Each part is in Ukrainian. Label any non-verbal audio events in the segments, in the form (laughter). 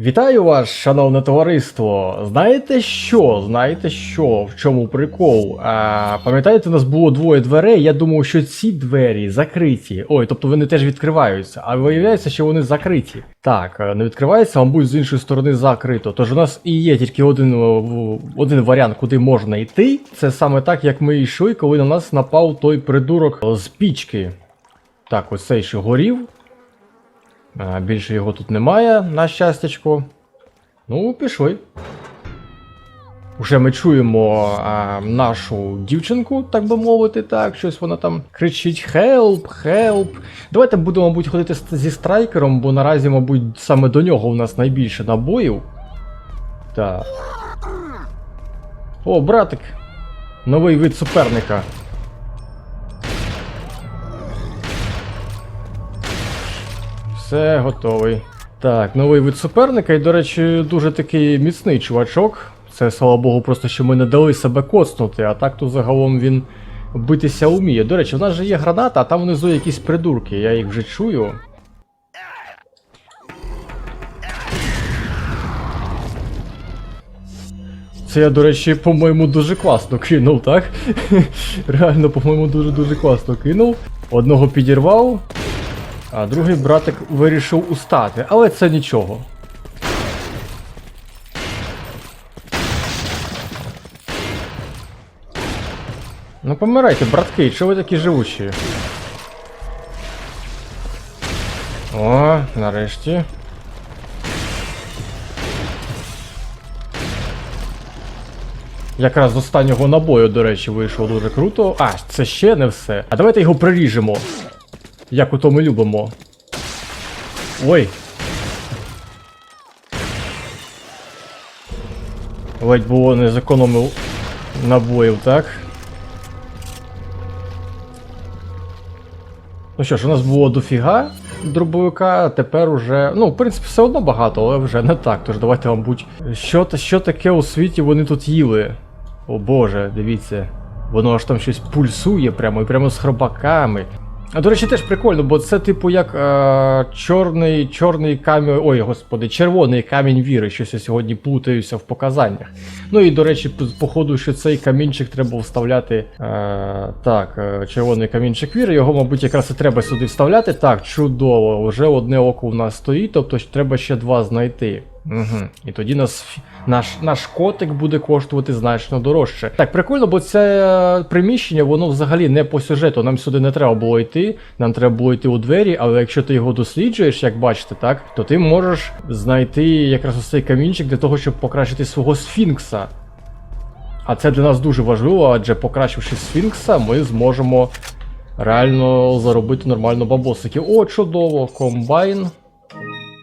Вітаю вас, шановне товариство. Знаєте що? Знаєте що? В чому прикол? А, пам'ятаєте, у нас було двоє дверей. Я думав, що ці двері закриті. Ой, тобто вони теж відкриваються, а виявляється, що вони закриті. Так, е, не відкривається, мабуть, з іншої сторони закрито. Тож у нас і є тільки один, е, один варіант, куди можна йти. Це саме так, як ми йшли, коли на нас напав той придурок з пічки. Так, ось цей ще горів. А, більше його тут немає, на щастячко. Ну, пішли. Уже ми чуємо а, нашу дівчинку, так би мовити, так, щось вона там кричить Help, help. Давайте будемо, мабуть, ходити зі страйкером, бо наразі, мабуть, саме до нього у нас найбільше набоїв. Так. О, братик. Новий вид суперника. Все, готовий. Так, новий вид суперника, і, до речі, дуже такий міцний чувачок. Це, слава Богу, просто що ми не дали себе коцнути, а так то загалом він битися вміє. До речі, в нас же є граната, а там внизу якісь придурки, я їх вже чую. Це я, до речі, по-моєму, дуже класно кинув, так? (laughs) Реально, по-моєму, дуже-дуже класно кинув. Одного підірвав, а другий братик вирішив устати, але це нічого. Ну помирайте, братки, чого ви такі живучі? О, нарешті. Якраз з останнього набою, до речі, вийшло дуже круто. А, це ще не все. А давайте його приріжемо. Як ото ми любимо. Ой. Ледь було не зекономив набоїв, так? Ну що ж, у нас було дофіга дробовика, а тепер уже. Ну, в принципі, все одно багато, але вже не так. Тож давайте, мабуть. Що, що таке у світі вони тут їли? О боже, дивіться. Воно аж там щось пульсує прямо і прямо з хробаками. А до речі, теж прикольно, бо це, типу, як е, чорний, чорний камінь. Ой, господи, червоний камінь віри, щось я сьогодні плутаюся в показаннях. Ну і до речі, походу, що цей камінчик треба вставляти. Е, так, е, червоний камінчик віри, його, мабуть, якраз і треба сюди вставляти. Так, чудово, вже одне око у нас стоїть, тобто треба ще два знайти. Угу. І тоді нас, наш, наш котик буде коштувати значно дорожче. Так, прикольно, бо це приміщення, воно взагалі не по сюжету. Нам сюди не треба було йти, нам треба було йти у двері, але якщо ти його досліджуєш, як бачите, так, то ти можеш знайти якраз ось цей камінчик для того, щоб покращити свого сфінкса. А це для нас дуже важливо, адже покращивши сфінкса, ми зможемо реально заробити нормально бабосики. О, чудово, комбайн.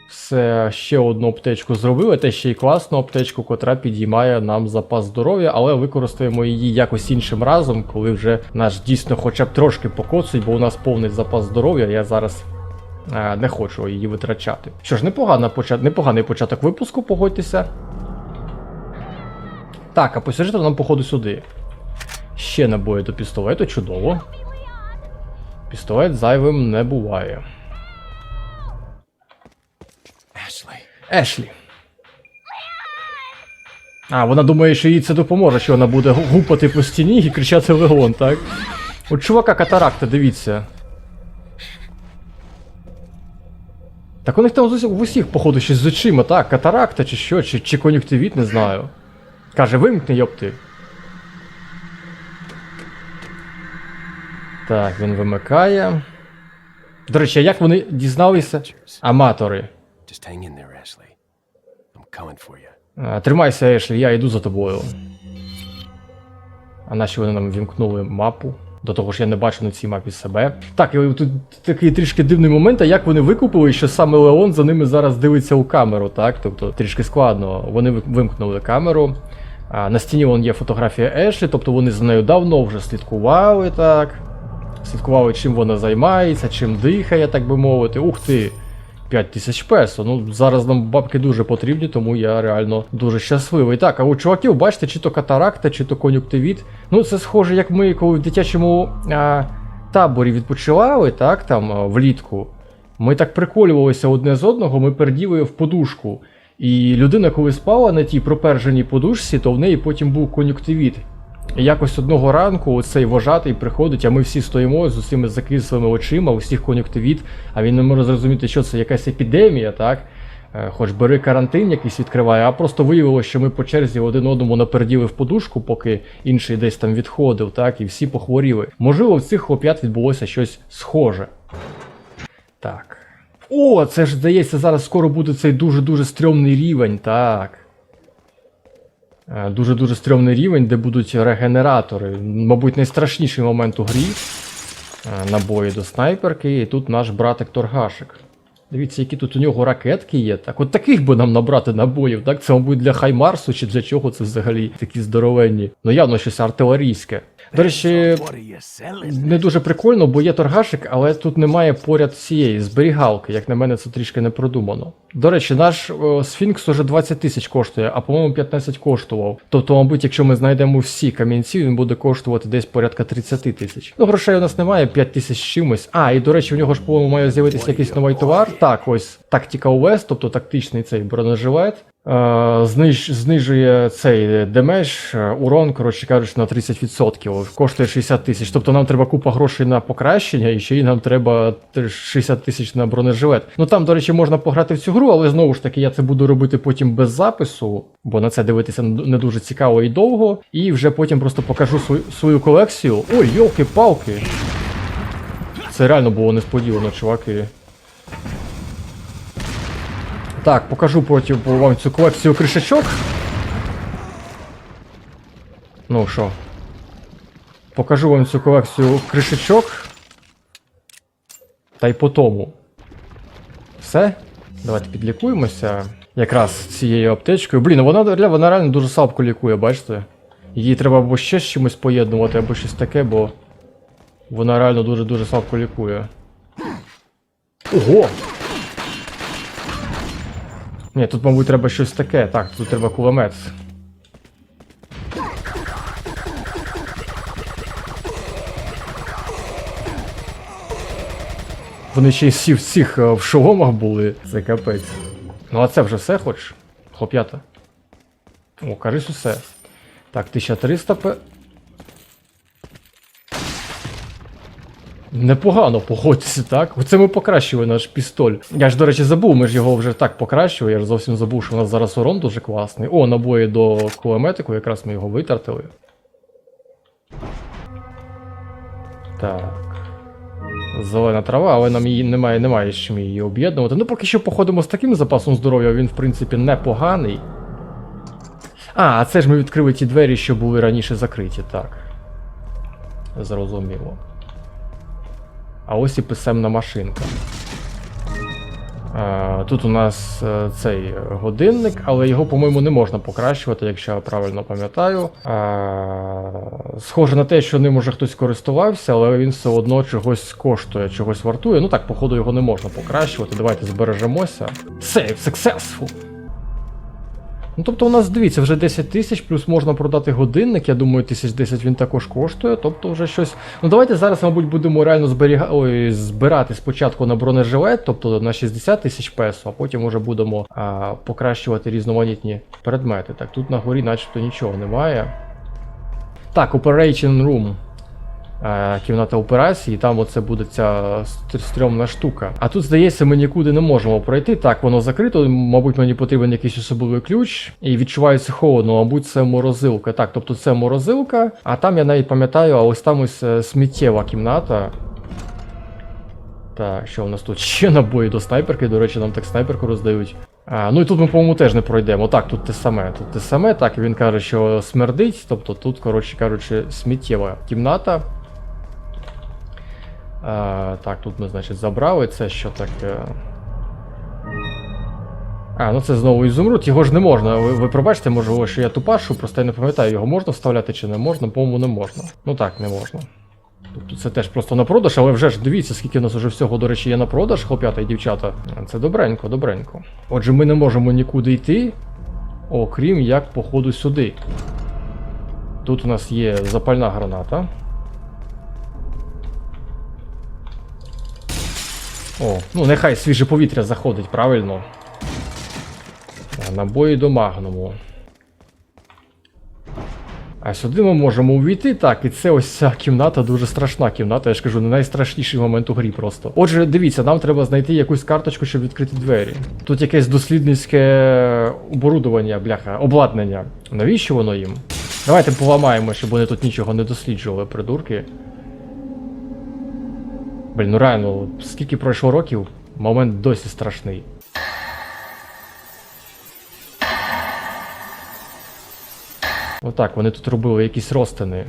Все, ще одну аптечку зробили, те ще й класну аптечку, котра підіймає нам запас здоров'я, але використаємо її якось іншим разом, коли вже наш дійсно хоча б трошки покоцить, бо у нас повний запас здоров'я, я зараз е, не хочу її витрачати. Що ж, непогано почат... непоганий початок випуску, погодьтеся. Так, а по нам, походу, сюди. Ще набої до пістолету, чудово. Пістолет зайвим не буває. Ешлі. А, вона думає, що їй це допоможе, що вона буде гупати по стіні і кричати Леон, так? У чувака катаракта, дивіться. Так у них там в усіх, походу, щось з очима, так, катаракта чи що, чи, чи кон'юктивіт, не знаю. Каже, вимкни, йопти. Так, він вимикає. До речі, а як вони дізналися? Аматори. Just hang in there, Ashley. I'm coming for you. Тримайся, Ешлі, я йду за тобою. А наші вони нам вімкнули мапу. До того ж, я не бачу на цій мапі себе. Так, і тут такий трішки дивний момент, а як вони викупили, що саме Леон за ними зараз дивиться у камеру, так? Тобто трішки складно. Вони вимкнули камеру. А, на стіні вон є фотографія Ешлі, тобто вони за нею давно вже слідкували, так. Слідкували, чим вона займається, чим дихає, так би мовити. Ух ти! 5 тисяч песо. Ну, зараз нам бабки дуже потрібні, тому я реально дуже щасливий. Так, а у чуваків, бачите, чи то катаракта, чи то кон'юктивіт. Ну, це схоже, як ми, коли в дитячому а, таборі відпочивали, так, там, влітку. Ми так приколювалися одне з одного, ми перділи в подушку. І людина, коли спала на тій проперженій подушці, то в неї потім був кон'юктивіт. Якось одного ранку цей вожатий приходить, а ми всі стоїмо з усіми закислими очима, у всіх кон'юктивіт, а він не може зрозуміти, що це якась епідемія, так? Е, Хоч бери карантин якийсь відкриває, а просто виявилося, що ми по черзі один одному наперділи в подушку, поки інший десь там відходив, так, і всі похворіли. Можливо, в цих хлоп'ят відбулося щось схоже. Так. О, це ж здається, зараз скоро буде цей дуже-дуже стрьомний рівень, так. Е, Дуже-дуже стрьомний рівень, де будуть регенератори. Мабуть, найстрашніший момент у грі. Е, Набої до снайперки, і тут наш братик Торгашик. Дивіться, які тут у нього ракетки є. Так, от таких би нам набрати набоїв, так? Це, мабуть, для Хаймарсу чи для чого це взагалі такі здоровенні. Ну явно щось артилерійське. До речі, не дуже прикольно, бо є торгашик, але тут немає поряд цієї зберігалки. Як на мене, це трішки не продумано. До речі, наш о, сфінкс уже 20 тисяч коштує, а по-моєму 15 коштував. Тобто, мабуть, якщо ми знайдемо всі камінці, він буде коштувати десь порядка 30 тисяч. Ну, грошей у нас немає, 5 тисяч чимось. А, і до речі, в нього ж, по-моєму, має з'явитися якийсь новий товар. Так, ось Tactical Vest, тобто тактичний цей бронежилет. Е, зниж, знижує цей демедж, е, урон, коротше кажучи, на 30%. Коштує 60 тисяч. Тобто нам треба купа грошей на покращення, і ще й нам треба 60 тисяч на бронежилет. Ну там, до речі, можна пограти в цю гру, але знову ж таки я це буду робити потім без запису, бо на це дивитися не дуже цікаво і довго. І вже потім просто покажу свою, свою колекцію. Ой, йолки-палки! Це реально було несподівано, чуваки. Так, покажу потім вам цю колекцію кришечок. Ну що? Покажу вам цю колекцію кришечок. Та й по тому. Все. Давайте підлікуємося. Якраз цією аптечкою. Блін, вона, вона реально дуже слабко лікує, бачите? Її треба або ще з чимось поєднувати, або щось таке, бо вона реально дуже-дуже слабко лікує. Ого! Ні, тут, мабуть, треба щось таке. Так, тут треба кулемет. Вони ще й всі в цих е, в шоломах були. Це капець. Ну а це вже все хоч? Хлоп'ята. О, кажись усе. Так, 1300 п. Непогано, погодьтеся, так? Оце ми покращили наш пістоль. Я ж, до речі, забув, ми ж його вже так покращили. Я ж зовсім забув, що у нас зараз урон дуже класний. О, набої до кулеметику, якраз ми його витратили. Так. Зелена трава, але нам її немає, немає з чим її об'єднувати. Ну, поки що походимо з таким запасом здоров'я, він, в принципі, непоганий. А, а це ж ми відкрили ті двері, що були раніше закриті, так. Зрозуміло. А ось і писемна машинка. Тут у нас е, цей годинник, але його, по-моєму, не можна покращувати, якщо я правильно пам'ятаю. Схоже на те, що ним уже хтось користувався, але він все одно чогось коштує, чогось вартує. Ну так, походу, його не можна покращувати. Давайте збережемося. Save successful! Ну, тобто у нас, дивіться, вже 10 тисяч, плюс можна продати годинник, я думаю, тисяч 10 він також коштує, тобто вже щось. Ну давайте зараз, мабуть, будемо реально зберіга... Ой, збирати спочатку на бронежилет, тобто на 60 тисяч песо, а потім вже будемо а, покращувати різноманітні предмети. Так, тут на горі начебто нічого немає. Так, Operation Room. Е, Кімната операції, там оце буде ця стр- стрьомна штука. А тут, здається, ми нікуди не можемо пройти. Так, воно закрито, мабуть, мені потрібен якийсь особливий ключ. І відчувається холодно, мабуть, це морозилка. Так, тобто це морозилка, а там я навіть пам'ятаю, а ось там ось е, сміттєва кімната. Так, що у нас тут? (laughs) Ще набої до снайперки, до речі, нам так снайперку роздають. А, ну і тут ми, по-моєму, теж не пройдемо. Так, тут те саме. Тут те саме. Так, він каже, що смердить. Тобто тут, коротше кажучи, сміттєва кімната. А, так, тут ми, значить, забрали. Це що таке? А, ну це знову ізумруд, його ж не можна. Ви, ви пробачте, може, що я тупашу, просто я не пам'ятаю, його можна вставляти чи не можна, по-моєму, не можна. Ну так, не можна. Тобто це теж просто на продаж, але вже ж дивіться, скільки у нас уже всього, до речі, є на продаж, хлоп'ята і дівчата. Це добренько, добренько. Отже, ми не можемо нікуди йти, окрім як походу сюди. Тут у нас є запальна граната. О, ну нехай свіже повітря заходить, правильно. Набої до магнуму. А сюди ми можемо увійти, так, і це ось ця кімната дуже страшна кімната, я ж кажу, не найстрашніший момент у грі просто. Отже, дивіться, нам треба знайти якусь карточку, щоб відкрити двері. Тут якесь дослідницьке оборудування, бляха, обладнання. Навіщо воно їм? Давайте поламаємо, щоб вони тут нічого не досліджували, придурки. Блін, ну реально, скільки пройшло років, момент досі страшний. Отак, вони тут робили якісь розтини.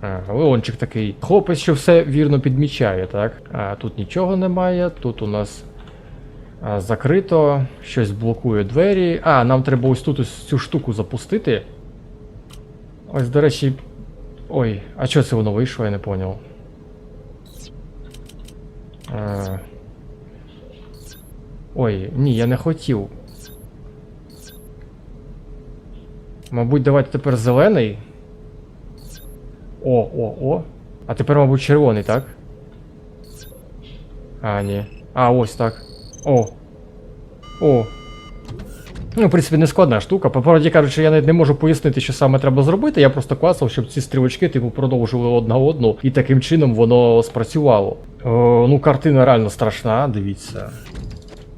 А, Леончик такий. Хлопець, що все вірно підмічає, так? А, тут нічого немає, тут у нас а, закрито, щось блокує двері. А, нам треба ось тут ось цю штуку запустити. Ось, до речі. Ой, а що це воно вийшло, я не поняв. А... Ой, ні, я не хотів. Мабуть, давайте тепер зелений. О, о, о. А тепер, мабуть, червоний, так? А, ні. А, ось так. О. О. Ну, в принципі, не складна штука. По правді кажучи, я навіть не можу пояснити, що саме треба зробити. Я просто класив, щоб ці стрілочки, типу, продовжували одна одну, і таким чином воно спрацювало. О, ну, картина реально страшна, дивіться.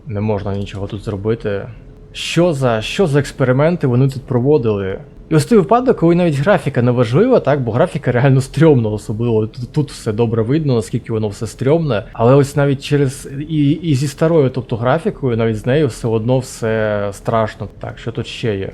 Не можна нічого тут зробити. Що за що за експерименти вони тут проводили? І ось той випадок, коли навіть графіка не важлива, так, бо графіка реально стрьомна, особливо. Тут, все добре видно, наскільки воно все стрьомне. Але ось навіть через і, і зі старою, тобто графікою, навіть з нею все одно все страшно. Так, що тут ще є?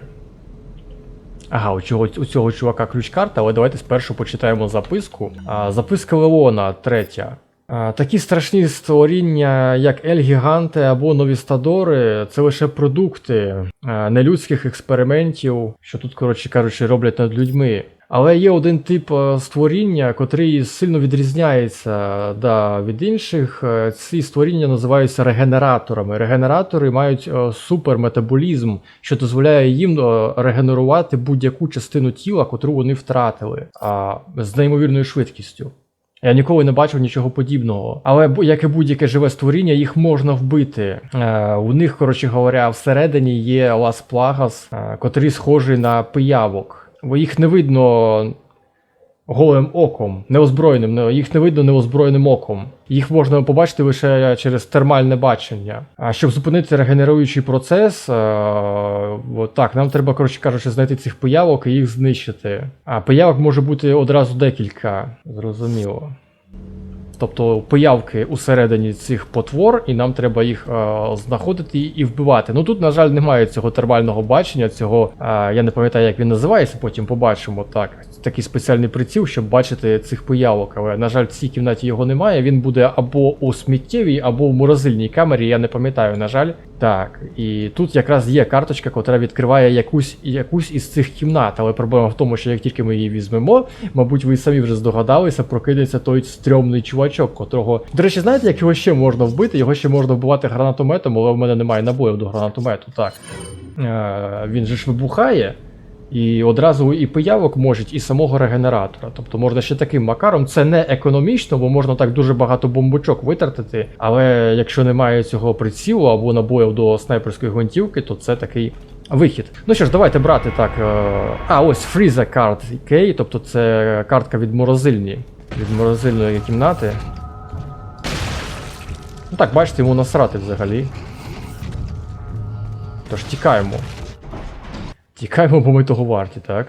Ага, у цього, у цього чувака ключ-карта, але давайте спершу почитаємо записку. А, записка Леона, третя. Такі страшні створіння, як Ель-Гіганти або Новістадори, це лише продукти нелюдських експериментів, що тут, коротше кажучи, роблять над людьми. Але є один тип створіння, котрий сильно відрізняється да, від інших. Ці створіння називаються регенераторами. Регенератори мають суперметаболізм, що дозволяє їм регенерувати будь-яку частину тіла, котру вони втратили, з неймовірною швидкістю. Я ніколи не бачив нічого подібного. Але як і будь-яке живе створіння, їх можна вбити. Е, у них, коротше говоря, всередині є Лас Плагас, е, котрі схожі на пиявок. Бо їх не видно голим оком, неозброєним, не- їх не видно неозброєним оком. Їх можна побачити лише через термальне бачення. А щоб зупинити регенеруючий процес, е, так, нам треба, коротше кажучи, знайти цих пиявок і їх знищити. А пиявок може бути одразу декілька. Зрозуміло. Тобто появки усередині цих потвор, і нам треба їх е, знаходити і вбивати. Ну тут, на жаль, немає цього термального бачення, цього е, я не пам'ятаю, як він називається, потім побачимо так. Такий спеціальний приціл, щоб бачити цих появок. Але, на жаль, в цій кімнаті його немає. Він буде або у сміттєвій, або в морозильній камері, я не пам'ятаю, на жаль. Так, і тут якраз є карточка, котра відкриває якусь, якусь із цих кімнат. Але проблема в тому, що як тільки ми її візьмемо, мабуть, ви самі вже здогадалися, прокинеться той стрьомний чувачок, котрого. До речі, знаєте, як його ще можна вбити? Його ще можна вбивати гранатометом, але в мене немає набоїв до гранатомету. Так. Е, він же ж вибухає. І одразу і пиявок можуть, і самого регенератора. Тобто можна ще таким макаром. Це не економічно, бо можна так дуже багато бомбочок витратити. Але якщо немає цього прицілу або набоїв до снайперської гвинтівки, то це такий вихід. Ну що ж, давайте брати так. е, А, ось Freezer Card Key, тобто це картка від морозильні. Від морозильної кімнати. Ну так, бачите, йому насрати взагалі. Тож тікаємо. Тікаємо, бо ми того варті, так?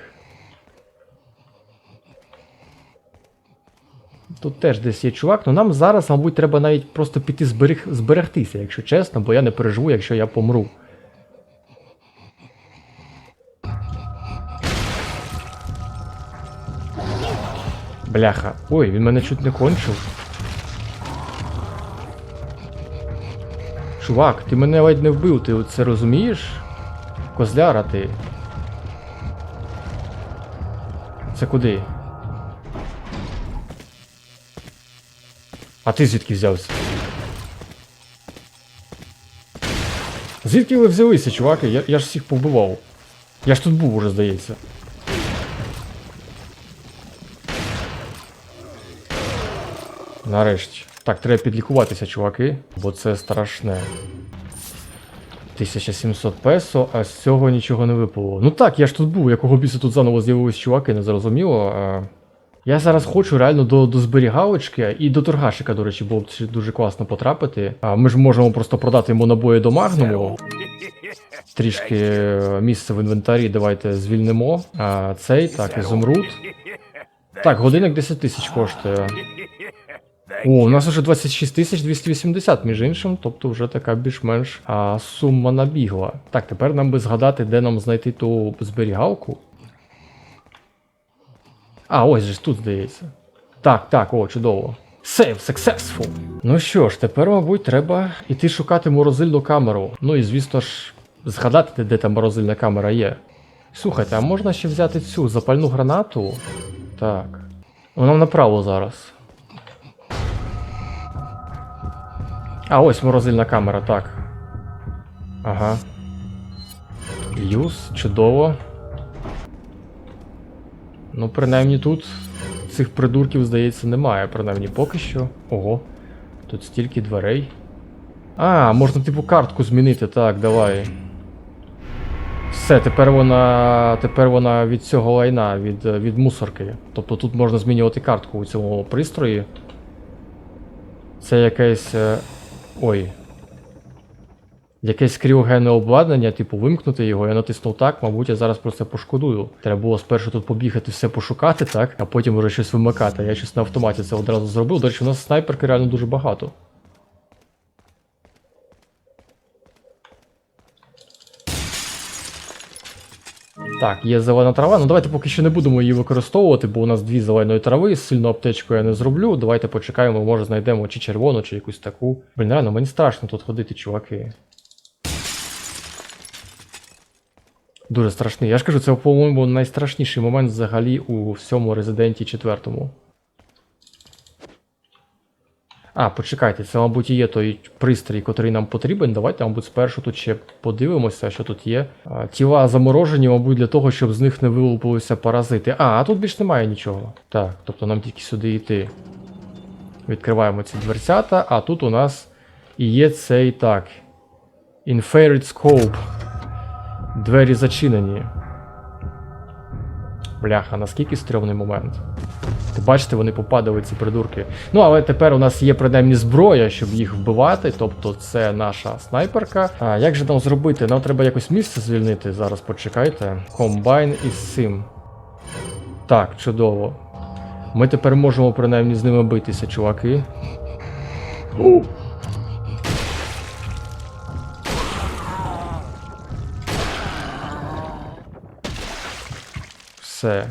Тут теж десь є чувак, ну нам зараз, мабуть, треба навіть просто піти зберег... зберегтися, якщо чесно, бо я не переживу, якщо я помру. Бляха. Ой, він мене чуть не кончив. Чувак, ти мене ледь не вбив, ти це розумієш? Козляра ти. Це куди? А ти звідки взявся? Звідки ви взялися, чуваки? Я, я ж всіх повбивав. Я ж тут був уже, здається. Нарешті. Так, треба підлікуватися, чуваки, бо це страшне. 1700 песо, а з цього нічого не випало. Ну так, я ж тут був, якого біса тут заново з'явились чуваки, не зрозуміло. Я зараз хочу реально до, до зберігалочки і до торгашика, до речі, було б дуже класно потрапити. А ми ж можемо просто продати йому набої до магнуму. Трішки е, місця в інвентарі давайте звільнимо. А цей, так, ізумруд. Так, годинник 10 тисяч коштує. О, у нас вже 26 тисяч 280, між іншим, тобто вже така більш-менш сума набігла. Так, тепер нам би згадати, де нам знайти ту зберігалку. А, ось же тут здається. Так, так, о, чудово. Save successful. Ну що ж, тепер, мабуть, треба іти шукати морозильну камеру. Ну і звісно ж, згадати, де та морозильна камера є. Слухайте, а можна ще взяти цю запальну гранату? Так. Вона направо зараз. А ось морозильна камера, так. Ага. Юз, чудово. Ну, принаймні тут цих придурків, здається, немає, принаймні поки що. Ого. Тут стільки дверей. А, можна типу картку змінити, так, давай. Все, тепер вона. Тепер вона від цього лайна, від, е, від мусорки. Тобто тут можна змінювати картку у цьому пристрої. Це якесь. Ой. Якесь кріогенне обладнання, типу, вимкнути його, я натиснув так, мабуть, я зараз про це пошкодую. Треба було спершу тут побігати, все пошукати, так, а потім вже щось вимикати. Я щось на автоматі це одразу зробив. До речі, у нас снайперки реально дуже багато. Так, є зелена трава. Ну давайте поки що не будемо її використовувати, бо у нас дві зеленої трави, сильну аптечку я не зроблю. Давайте почекаємо, може знайдемо чи червону, чи якусь таку. Блін, реально, мені страшно тут ходити, чуваки. Дуже страшний. Я ж кажу, це, по-моєму, найстрашніший момент взагалі у всьому резиденті четвертому. А, почекайте, це, мабуть, є той пристрій, котрий нам потрібен. Давайте, мабуть, спершу тут ще подивимося, що тут є. Тіла заморожені, мабуть, для того, щоб з них не вилупилися паразити. А, а тут більш немає нічого. Так, тобто нам тільки сюди йти. Відкриваємо ці дверцята, а тут у нас і є цей так. Infrared Scope. Двері зачинені. Бляха, наскільки стрьомний момент. Ти бачите, вони попадали ці придурки. Ну, але тепер у нас є принаймні зброя, щоб їх вбивати. Тобто це наша снайперка. А як же нам зробити? Нам треба якось місце звільнити. Зараз почекайте. Комбайн із цим. Так, чудово. Ми тепер можемо принаймні з ними битися, чуваки. Все.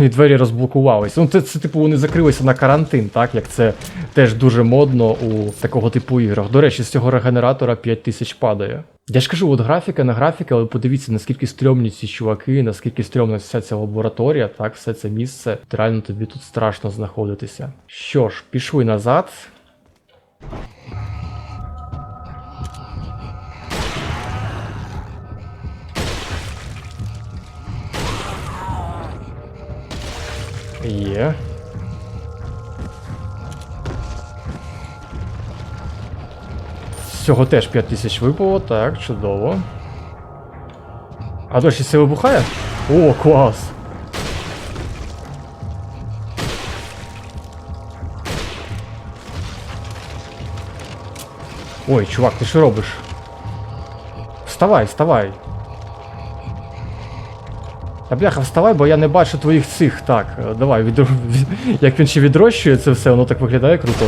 І двері розблокувалися. Ну, це, це, типу, вони закрилися на карантин, так? Як це теж дуже модно у такого типу іграх. До речі, з цього регенератора 5000 падає. Я ж кажу, от графіка на графіка, але подивіться, наскільки стрьомні ці чуваки, наскільки стрьомна вся ця лабораторія, так, все це місце. Реально тобі тут страшно знаходитися. Що ж, пішли назад. Є. З цього теж 5000 випало, так, чудово. А дощ це вибухає? О, клас! Ой, чувак, ти що робиш? Вставай, вставай. Та бляха, вставай, бо я не бачу твоїх цих. Так, е, давай, відро... (laughs) як він ще відрощує це все, воно так виглядає круто.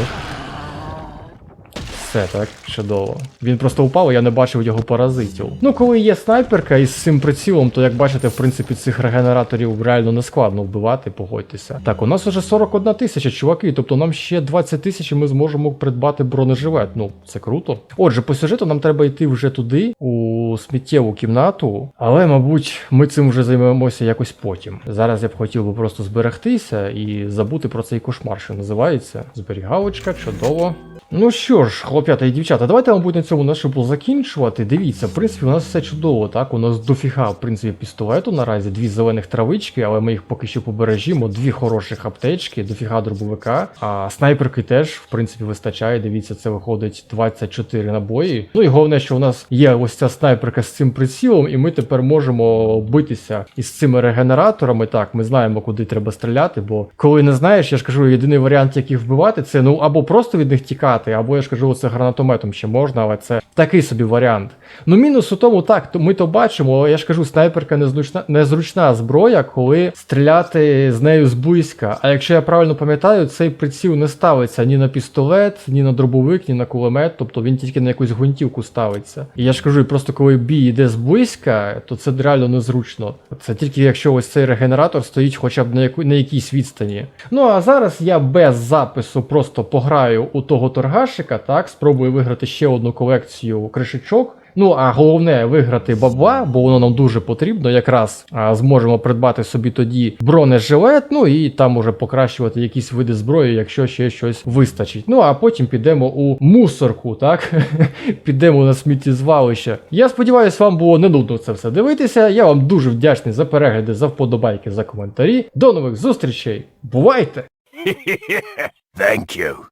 Все, так, чудово. Він просто упав, я не бачив його паразитів. Ну, коли є снайперка із цим прицілом, то як бачите, в принципі, цих регенераторів реально не складно вбивати, погодьтеся. Так, у нас уже 41 тисяча, чуваки, тобто нам ще 20 тисяч і ми зможемо придбати бронежилет. Ну, це круто. Отже, по сюжету нам треба йти вже туди, у сміттєву кімнату, але, мабуть, ми цим вже займемося якось потім. Зараз я б хотів би просто зберегтися і забути про цей кошмар, що називається. Зберігалочка, чудово. Ну що ж, хлоп'ята і дівчата, давайте, мабуть, на цьому наш випуск закінчувати. Дивіться, в принципі, у нас все чудово, так? У нас дофіга, в принципі, пістолету наразі, дві зелених травички, але ми їх поки що побережімо, дві хороших аптечки, дофіга дробовика. А снайперки теж, в принципі, вистачає. Дивіться, це виходить 24 набої. Ну і головне, що у нас є ось ця снайперка з цим прицілом, і ми тепер можемо битися із цими регенераторами. Так, ми знаємо, куди треба стріляти, бо коли не знаєш, я ж кажу, єдиний варіант, як їх вбивати, це ну або просто від них тікати, або я ж кажу, це гранатометом ще можна, але це такий собі варіант. Ну, мінус у тому, так, ми то бачимо, але я ж кажу, снайперка незручна, незручна зброя, коли стріляти з нею зблизька. А якщо я правильно пам'ятаю, цей приціл не ставиться ні на пістолет, ні на дробовик, ні на кулемет, тобто він тільки на якусь гвинтівку ставиться. І я ж кажу, просто коли бій йде зблизька, то це реально незручно. Це тільки якщо ось цей регенератор стоїть хоча б на, яку, на якійсь відстані. Ну а зараз я без запису просто пограю у того торгашика, так, спробую виграти ще одну колекцію кришечок. Ну, а головне виграти бабла, бо воно нам дуже потрібно. Якраз а, зможемо придбати собі тоді бронежилет, ну і там уже покращувати якісь види зброї, якщо ще щось вистачить. Ну а потім підемо у мусорку, так? (laughs) підемо на сміттєзвалище. Я сподіваюся, вам було не нудно це все дивитися. Я вам дуже вдячний за перегляди, за вподобайки, за коментарі. До нових зустрічей. Бувайте! (laughs) Thank you.